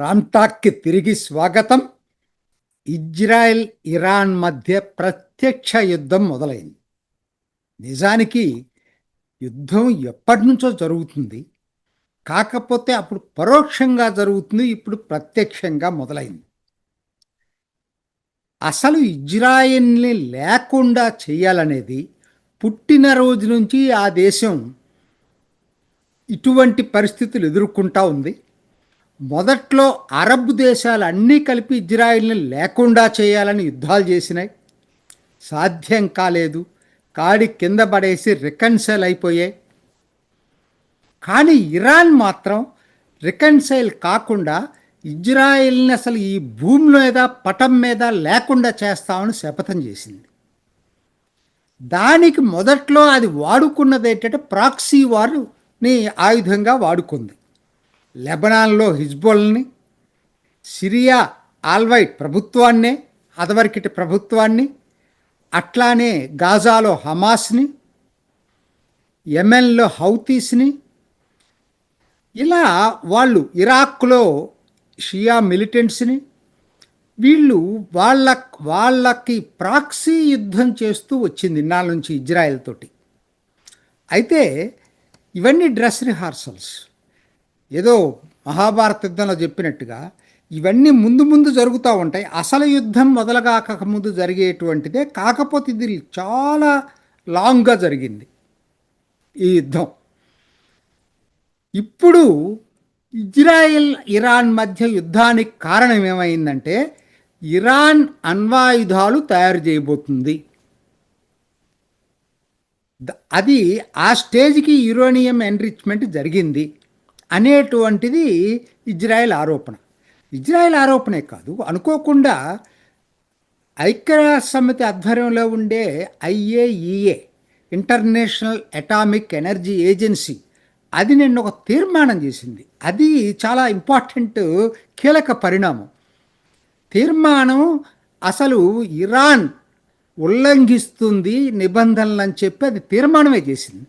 రామ్టాక్కి తిరిగి స్వాగతం. Israel Iran మధ్య ప్రత్యక్ష యుద్ధం మొదలైంది. నిజానికి యుద్ధం ఎప్పటి నుంచో జరుగుతుంది. కాకపోతే అప్పుడు పరోక్షంగా జరుగుతుంది ఇప్పుడు ప్రత్యక్షంగా మొదలైంది. అసలు ఇజ్రాయెల్ని లేకుండా చేయాలనేది పుట్టినరోజు నుంచి ఆ దేశం ఇటువంటి పరిస్థితులు ఎదుర్కొంటా ఉంది. మొదట్లో అరబ్ దేశాలు అన్నీ కలిపి ఇజ్రాయిల్ని లేకుండా చేయాలని యుద్ధాలు చేసినాయి. సాధ్యం కాలేదు. కాడి కింద పడేసి రికన్సైల్ అయిపోయాయి. కానీ ఇరాన్ మాత్రం రికన్సైల్ కాకుండా ఇజ్రాయిల్ని అసలు ఈ భూమి మీద పటం మీద లేకుండా చేస్తామని శపథం చేసింది. దానికి మొదట్లో అది వాడుకున్నది ఏంటంటే ప్రాక్సీ వారుని ఆయుధంగా వాడుకుంది. లెబనాన్లో హిజ్బుల్ని సిరియా ఆల్వైట్ ప్రభుత్వాన్నే అదవరకిటి ప్రభుత్వాన్ని అట్లానే గాజాలో హమాస్ని యెమెన్లో హౌతీస్ని ఇలా వాళ్ళు ఇరాక్లో షియా మిలిటెంట్స్ని వీళ్ళు వాళ్ళ వాళ్ళకి ప్రాక్సీ యుద్ధం చేస్తూ వచ్చింది ఇన్నాళ్ళ నుంచి ఇజ్రాయెల్ తోటి. అయితే ఇవన్నీ డ్రెస్ రిహార్సల్స్. ఏదో మహాభారత యుద్ధంలో చెప్పినట్టుగా ఇవన్నీ ముందు ముందు జరుగుతూ ఉంటాయి. అసలు యుద్ధం మొదలుగాక ముందు జరిగేటువంటిదే కాకపోతే ఇది చాలా లాంగ్గా జరిగింది ఈ యుద్ధం. ఇప్పుడు ఇజ్రాయెల్ ఇరాన్ మధ్య యుద్ధానికి కారణం ఏమైందంటే ఇరాన్ అణ్వాయుధాలు తయారు చేయబోతుంది. అది ఆ స్టేజ్కి యురేనియం ఎన్రిచ్మెంట్ జరిగింది. అనేటువంటిది ఇజ్రాయెల్ ఆరోపణ. ఇజ్రాయెల్ ఆరోపణే కాదు అనుకోకుండా ఐక్యరాజ్య సమితి ఆధ్వర్యంలో ఉండే IAEA international atomic energy agency అది నిన్న ఒక తీర్మానం చేసింది. అది చాలా ఇంపార్టెంట్ కీలక పరిణామం. తీర్మానం అసలు ఇరాన్ ఉల్లంఘిస్తుంది నిబంధనలు అని చెప్పి అది తీర్మానమే చేసింది.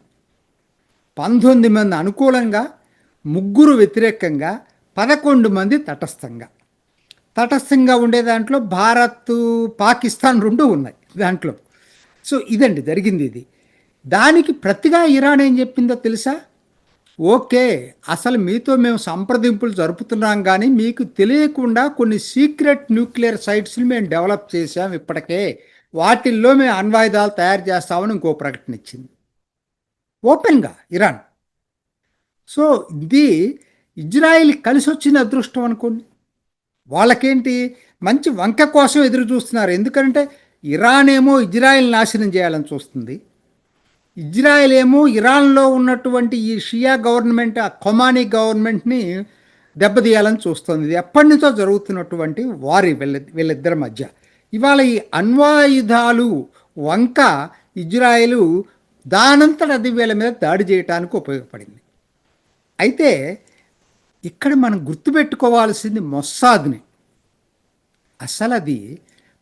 పంతొమ్మిది మంది అనుకూలంగా ముగ్గురు వ్యతిరేకంగా పదకొండు మంది తటస్థంగా. తటస్థంగా ఉండే దాంట్లో భారత్ పాకిస్తాన్ రెండు ఉన్నాయి దాంట్లో. సో ఇదండి జరిగింది ఇది. దానికి ప్రతిగా ఇరాన్ ఏం చెప్పిందో తెలుసా? ఓకే అసలు మీతో మేము సంప్రదింపులు జరుపుతున్నాం కానీ మీకు తెలియకుండా కొన్ని సీక్రెట్ న్యూక్లియర్ సైట్స్ని మేము డెవలప్ చేసాం ఇప్పటికే. వాటిల్లో మేము అణ్వాయుధాలు తయారు చేస్తామని ఇంకో ప్రకటన ఇచ్చింది. ఓపెన్గా ఇరాన్. సో ఇది ఇజ్రాయిల్ కలిసి వచ్చిన అదృష్టం అనుకోండి. వాళ్ళకేంటి? మంచి వంక కోసం ఎదురు చూస్తున్నారు. ఎందుకంటే ఇరాన్ ఏమో ఇజ్రాయిల్ నాశనం చేయాలని చూస్తుంది. ఇజ్రాయెల్ ఏమో ఇరాన్లో ఉన్నటువంటి ఈ షియా గవర్నమెంట్ ఆ కొమానీ గవర్నమెంట్ని దెబ్బతీయాలని చూస్తుంది. ఇది ఎప్పటి నుంచో జరుగుతున్నటువంటి వారి వీళ్ళ వీళ్ళిద్దరి మధ్య. ఇవాళ ఈ అణ్వాయుధాలు వంక ఇజ్రాయెలు దానంతట అది వీళ్ళ మీద దాడి చేయడానికి ఉపయోగపడింది. అయితే ఇక్కడ మనం గుర్తుపెట్టుకోవాల్సింది మొస్సాద్ని. అసలు అది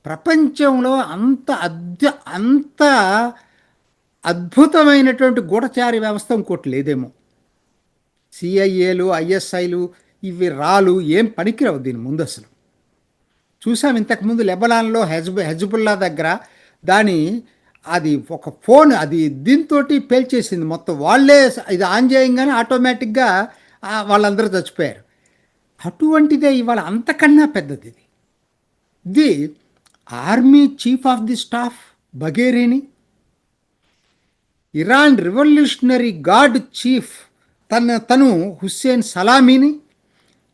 ప్రపంచంలో అంత అద్య అంత అద్భుతమైనటువంటి గూఢచారి వ్యవస్థ ఇంకోటి లేదేమో. సిఐఏలు ఐఎస్ఐలు ఇవి రాలు ఏం పనికిరావు దీని ముందు అసలు చూసాం ఇంతకుముందు లెబనాన్లో హెజ్ హెజ్బుల్లా దగ్గర దాని అది ఒక ఫోన్ అది దీంతో పేల్చేసింది. మొత్తం వాళ్ళే ఇది ఆన్ చేయంగానే ఆటోమేటిక్గా వాళ్ళందరూ చచ్చిపోయారు. అటువంటిదే ఇవాళ అంతకన్నా పెద్దది. ఇది the army chief of the staff బగేరిని Iran revolutionary guard chief తన తను హుస్సేన్ సలామీని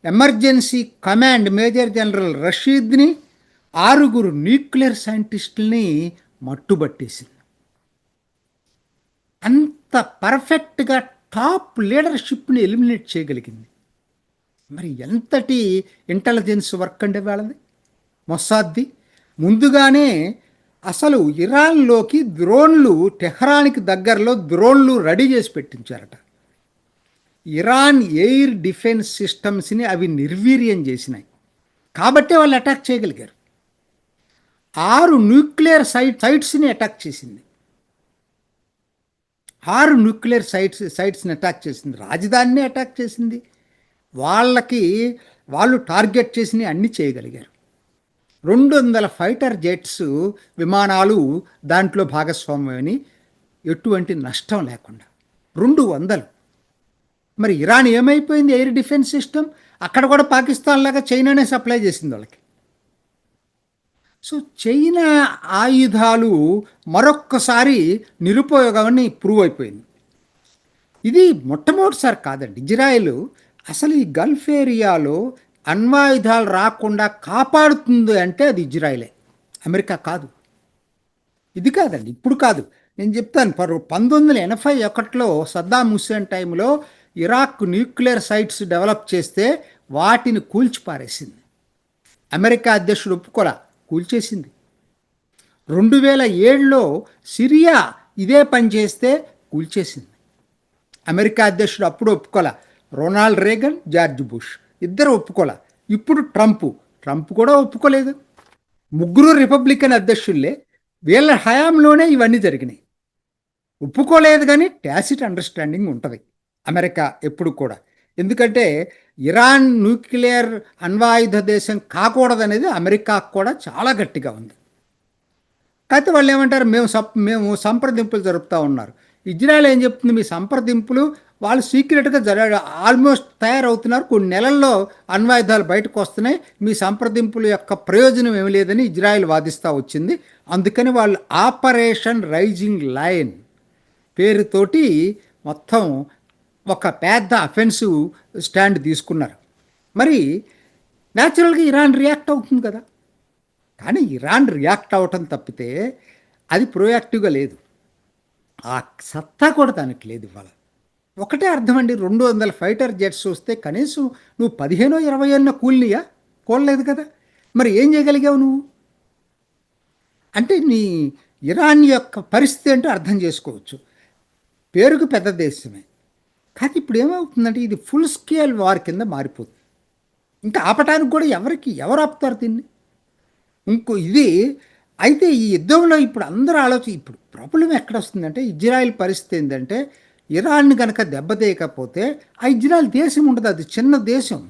ఎమర్జెన్సీ కమాండ్ మేజర్ జనరల్ రషీద్ని ఆరుగురు న్యూక్లియర్ సైంటిస్టుల్ని మట్టుబట్టేసింది. అంత పర్ఫెక్ట్గా టాప్ లీడర్షిప్ని ఎలిమినేట్ చేయగలిగింది. మరి ఎంతటి ఇంటెలిజెన్స్ వర్క్ అంటే వాళ్ళది? మొస్సాద్ది ముందుగానే అసలు ఇరాన్లోకి ద్రోన్లు టెహ్రాన్కి దగ్గరలో ద్రోన్లు రెడీ చేసి పెట్టించారట. ఇరాన్ ఎయిర్ డిఫెన్స్ సిస్టమ్స్ని అవి నిర్వీర్యం చేసినాయి. కాబట్టే వాళ్ళు అటాక్ చేయగలిగారు. ఆరు న్యూక్లియర్ సైట్ సైట్స్ని అటాక్ చేసింది. ఆరు న్యూక్లియర్ సైట్స్ సైట్స్ని అటాక్ చేసింది. రాజధానిని అటాక్ చేసింది. వాళ్ళకి వాళ్ళు టార్గెట్ చేసి అన్నీ చేయగలిగారు. రెండు వందల ఫైటర్ జెట్స్ విమానాలు దాంట్లో భాగస్వామ్యమని ఎటువంటి నష్టం లేకుండా. రెండు వందలు. మరి ఇరాన్ ఏమైపోయింది? ఎయిర్ డిఫెన్స్ సిస్టమ్ అక్కడ కూడా పాకిస్తాన్ లాగా చైనానే సప్లై చేసింది వాళ్ళకి. సో చైనా ఆయుధాలు మరొక్కసారి నిరుపయోగమని ప్రూవ్ అయిపోయింది. ఇది మొట్టమొదటిసారి కాదండి. ఇజ్రాయెల్ అసలు ఈ గల్ఫ్ ఏరియాలో అణ్వాయుధాలు రాకుండా కాపాడుతుంది అంటే అది ఇజ్రాయెలే. అమెరికా కాదు. ఇది కాదండి. ఇప్పుడు కాదు. నేను చెప్తాను. పర్ పంతొమ్మిది వందల ఎనభై ఒకటిలో సద్దాం హుస్సేన్ టైంలో ఇరాక్ న్యూక్లియర్ సైట్స్ డెవలప్ చేస్తే వాటిని కూల్చిపారేసింది. అమెరికా అధ్యక్షుడు ఒప్పుకోలా. కూల్చేసింది. రెండు వేల ఏడులో సిరియా ఇదే పని చేస్తే కూల్చేసింది. అమెరికా అధ్యక్షుడు అప్పుడు ఒప్పుకోలే. రొనాల్డ్ రేగన్ జార్జ్ బుష్ ఇద్దరు ఒప్పుకోలే. ఇప్పుడు ట్రంప్. ట్రంప్ కూడా ఒప్పుకోలేదు. ముగ్గురు రిపబ్లికన్ అధ్యక్షుల్లే. వీళ్ళ హయాంలోనే ఇవన్నీ జరిగినాయి. ఒప్పుకోలేదు కానీ టాసిట్ అండర్స్టాండింగ్ ఉంటుంది. అమెరికా ఎప్పుడు కూడా. ఎందుకంటే ఇరాన్ న్యూక్లియర్ అణ్వాయుధ దేశం కాకూడదనేది అమెరికాకు కూడా చాలా గట్టిగా ఉంది. కాకపోతే వాళ్ళు ఏమంటారు? మేము సప్ మేము సంప్రదింపులు జరుపుతూ ఉన్నారు. ఇజ్రాయెల్ ఏం చెప్తుంది? మీ సంప్రదింపులు వాళ్ళు సీక్రెట్గా జరగ ఆల్మోస్ట్ తయారవుతున్నారు. కొన్ని నెలల్లో అణ్వాయుధాలు బయటకు వస్తున్నాయి. మీ సంప్రదింపుల యొక్క ప్రయోజనం ఏమి లేదని ఇజ్రాయెల్ వాదిస్తూ వచ్చింది. అందుకని వాళ్ళు ఆపరేషన్ రైజింగ్ లైన్ పేరుతోటి మొత్తం ఒక పెద్ద అఫెన్సివ్ స్టాండ్ తీసుకున్నారు. మరి న్యాచురల్గా ఇరాన్ రియాక్ట్ అవుతుంది కదా. కానీ ఇరాన్ రియాక్ట్ అవ్వటం తప్పితే అది ప్రోయాక్టివ్గా లేదు. ఆ సత్తా కూడా దానికి లేదు ఇవాళ. ఒకటే అర్థం అండి రెండు వందల ఫైటర్ జెట్స్ వస్తే కనీసం నువ్వు పదిహేనో ఇరవై అన్న కూలినియా? కూలలేదు కదా. మరి ఏం చేయగలిగావు నువ్వు? అంటే నీ ఇరాన్ యొక్క పరిస్థితి ఏంటో అర్థం చేసుకోవచ్చు. పేరుకు పెద్ద దేశమే. కానీ ఇప్పుడు ఏమవుతుందంటే ఇది ఫుల్ స్కేల్ వార్ కింద మారిపోతుంది. ఇంకా ఆపటానికి కూడా ఎవరికి ఎవరు ఆపుతారు దీన్ని? ఇంకో ఇది అయితే ఈ యుద్ధంలో ఇప్పుడు అందరూ ఆలోచన ఇప్పుడు ప్రాబ్లం ఎక్కడ వస్తుందంటే ఇజ్రాయెల్ పరిస్థితి ఏంటంటే ఇరాన్ కనుక దెబ్బతేయకపోతే ఆ ఇజ్రాయెల్ దేశం ఉండదు అది చిన్న దేశం.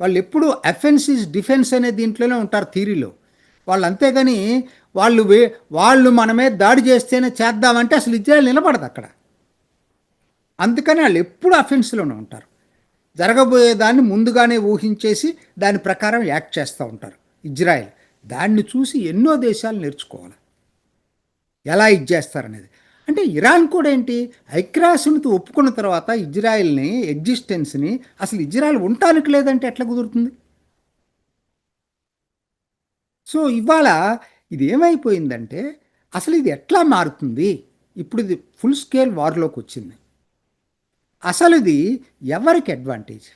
వాళ్ళు ఎప్పుడు అఫెన్స్ ఇస్ డిఫెన్స్ అనే దీంట్లోనే ఉంటారు థీరీలో వాళ్ళు అంతేగాని వాళ్ళు వాళ్ళు మనమే దాడి చేస్తేనే చేద్దామంటే అసలు ఇజ్రాయెల్ నిలబడదు అక్కడ. అందుకని వాళ్ళు ఎప్పుడు అఫెన్స్లోనే ఉంటారు. జరగబోయేదాన్ని ముందుగానే ఊహించేసి దాని ప్రకారం యాక్ట్ చేస్తూ ఉంటారు. ఇజ్రాయెల్ దాన్ని చూసి ఎన్నో దేశాలు నేర్చుకోవాలి. ఎలా ఇది చేస్తారనేది. అంటే ఇరాన్ కూడా ఏంటి? ఐక్యరాజ్యసమితి ఒప్పుకున్న తర్వాత ఇజ్రాయెల్ని ఎగ్జిస్టెన్స్ని అసలు ఇజ్రాయెల్ ఉండటానికి లేదంటే ఎట్లా కుదురుతుంది? సో ఇవాళ ఇది ఏమైపోయిందంటే అసలు ఇది ఎట్లా మారుతుంది? ఇప్పుడు ఇది ఫుల్ స్కేల్ వార్లోకి వచ్చింది అసలు ఇది ఎవరికి అడ్వాంటేజ్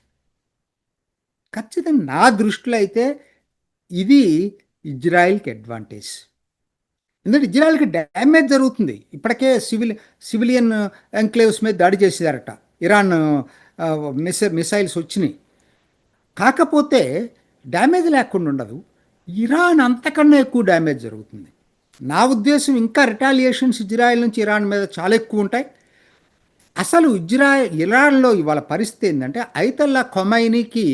ఖచ్చితంగా నా దృష్టిలో అయితే ఇది ఇజ్రాయిల్కి అడ్వాంటేజ్ ఎందుకంటే ఇజ్రాయెల్కి డ్యామేజ్ జరుగుతుంది. ఇప్పటికే సివిల్ సివిలియన్ ఎంక్లేవ్స్ మీద దాడి చేసేదారట. ఇరాన్ మిస మిసైల్స్ వచ్చినాయి. కాకపోతే డ్యామేజ్ లేకుండా ఉండదు. ఇరాన్ అంతకన్నా ఎక్కువ డ్యామేజ్ జరుగుతుంది. నా ఉద్దేశం ఇంకా రిటాలియేషన్స్ ఇజ్రాయెల్ నుంచి ఇరాన్ మీద చాలా ఎక్కువ ఉంటాయి. అసలు ఇజ్రాయెల్ ఇరాన్లో ఇవాళ పరిస్థితి ఏంటంటే ఐతల్లా ఖొమైనీకి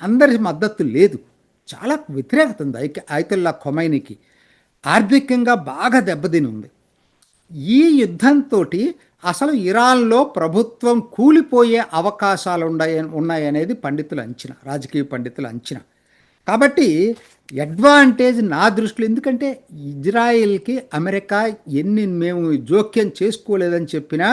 అందరి మద్దతు లేదు. చాలా వ్యతిరేకత ఉంది ఐక ఐతల్లా ఖొమైనీకి. ఆర్థికంగా బాగా దెబ్బతిని ఉంది ఈ యుద్ధంతో అసలు ఇరాన్లో ప్రభుత్వం కూలిపోయే అవకాశాలు ఉన్నాయి ఉన్నాయనేది పండితుల అంచనా రాజకీయ పండితుల అంచనా. కాబట్టి అడ్వాంటేజ్ నా దృష్టిలో ఎందుకంటే ఇజ్రాయిల్కి అమెరికా ఎన్ని మేము జోక్యం చేసుకోలేదని చెప్పినా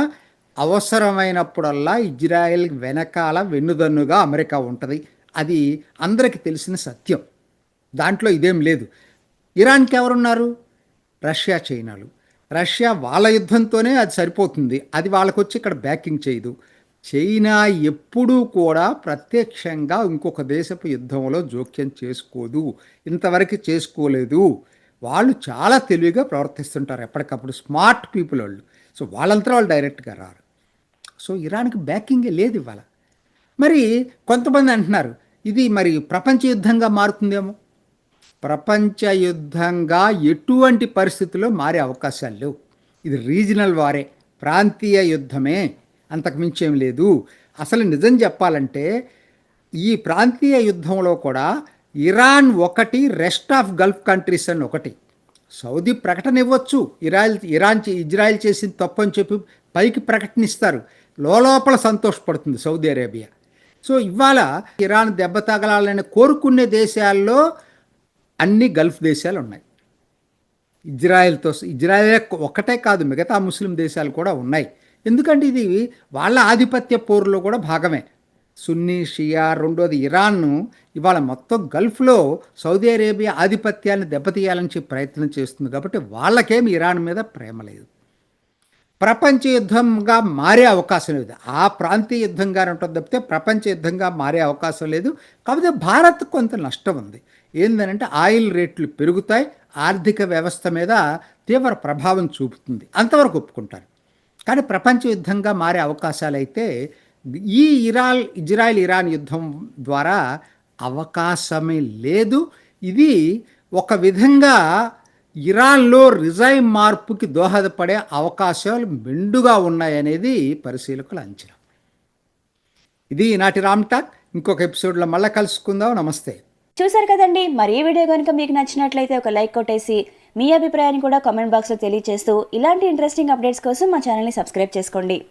అవసరమైనప్పుడల్లా ఇజ్రాయెల్ వెనకాల వెన్నుదన్నుగా అమెరికా ఉంటుంది. అది అందరికీ తెలిసిన సత్యం. దాంట్లో ఇదేం లేదు. ఇరాన్కి ఎవరున్నారు? రష్యా చైనాలు. రష్యా వాళ్ళ యుద్ధంతోనే అది సరిపోతుంది. అది వాళ్ళకు వచ్చి ఇక్కడ బ్యాకింగ్ చేయదు. చైనా ఎప్పుడూ కూడా ప్రత్యక్షంగా ఇంకొక దేశపు యుద్ధంలో జోక్యం చేసుకోదు. ఇంతవరకు చేసుకోలేదు. వాళ్ళు చాలా తెలివిగా ప్రవర్తిస్తుంటారు ఎప్పటికప్పుడు. స్మార్ట్ పీపుల్ వాళ్ళు. సో వాళ్ళంతా వాళ్ళు డైరెక్ట్గా రారు. సో ఇరాన్కి బ్యాకింగే లేదు ఇవాళ. మరి కొంతమంది అంటున్నారు ఇది మరి ప్రపంచ యుద్ధంగా మారుతుందేమో? ప్రపంచ యుద్ధంగా ఎటువంటి పరిస్థితుల్లో మారే అవకాశాలు లేవు. ఇది రీజనల్ వారే ప్రాంతీయ యుద్ధమే అంతకుమించేం లేదు. అసలు నిజం చెప్పాలంటే ఈ ప్రాంతీయ యుద్ధంలో కూడా ఇరాన్ ఒకటి రెస్ట్ ఆఫ్ గల్ఫ్ కంట్రీస్ అని ఒకటి. సౌదీ ప్రకటన ఇవ్వచ్చు ఇరాయిల్ ఇరాన్ ఇజ్రాయెల్ చేసిన తప్పు అని చెప్పి పైకి ప్రకటనిస్తారు. లోపల సంతోషపడుతుంది సౌదీ అరేబియా. సో ఇవాళ ఇరాన్ దెబ్బ తగలాలని కోరుకునే దేశాల్లో అన్ని గల్ఫ్ దేశాలు ఉన్నాయి. ఇజ్రాయెల్తో ఇజ్రాయెల్ ఒక్కటే కాదు మిగతా ముస్లిం దేశాలు కూడా ఉన్నాయి. ఎందుకంటే ఇది వాళ్ళ ఆధిపత్య పోరులో కూడా భాగమే. సున్నీ షియా రెండోది ఇరాన్ను ఇవాళ మొత్తం గల్ఫ్లో సౌదీ అరేబియా ఆధిపత్యాన్ని దెబ్బతీయాలని చెప్పి ప్రయత్నం చేస్తుంది. కాబట్టి వాళ్ళకేమి ఇరాన్ మీద ప్రేమ లేదు. ప్రపంచ యుద్ధంగా మారే అవకాశం లేదు. ఆ ప్రాంతీయ యుద్ధంగా ఉంటుంది తప్పితే ప్రపంచ యుద్ధంగా మారే అవకాశం లేదు. కాకపోతే భారత్ కొంత నష్టం ఉంది. ఏంటంటే ఆయిల్ రేట్లు పెరుగుతాయి. ఆర్థిక వ్యవస్థ మీద తీవ్ర ప్రభావం చూపుతుంది. అంతవరకు ఒప్పుకుంటారు. కానీ ప్రపంచ యుద్ధంగా మారే అవకాశాలు అయితే ఈ ఇరాల్ ఇజ్రాయెల్ ఇరాన్ యుద్ధం ద్వారా అవకాశమే లేదు. ఇది ఒక విధంగా ఇరాన్లో రిజైమ్ మార్పుకి దోహదపడే అవకాశాలు మెండుగా ఉన్నాయనేది పరిశీలకుల అంచనా. ఇది ఈనాటి రామ్ టాక్. ఇంకొక ఎపిసోడ్లో మళ్ళీ కలుసుకుందాం. నమస్తే. చూసారు కదండి మరి ఈ వీడియో కనుక మీకు నచ్చినట్లయితే ఒక లైక్ కొట్టేసి మీ అభిప్రాయాన్ని కూడా కామెంట్ బాక్స్లో తెలియజేస్తూ ఇలాంటి ఇంట్రెస్టింగ్ అప్డేట్స్ కోసం మా ఛానల్ని సబ్స్క్రైబ్ చేసుకోండి.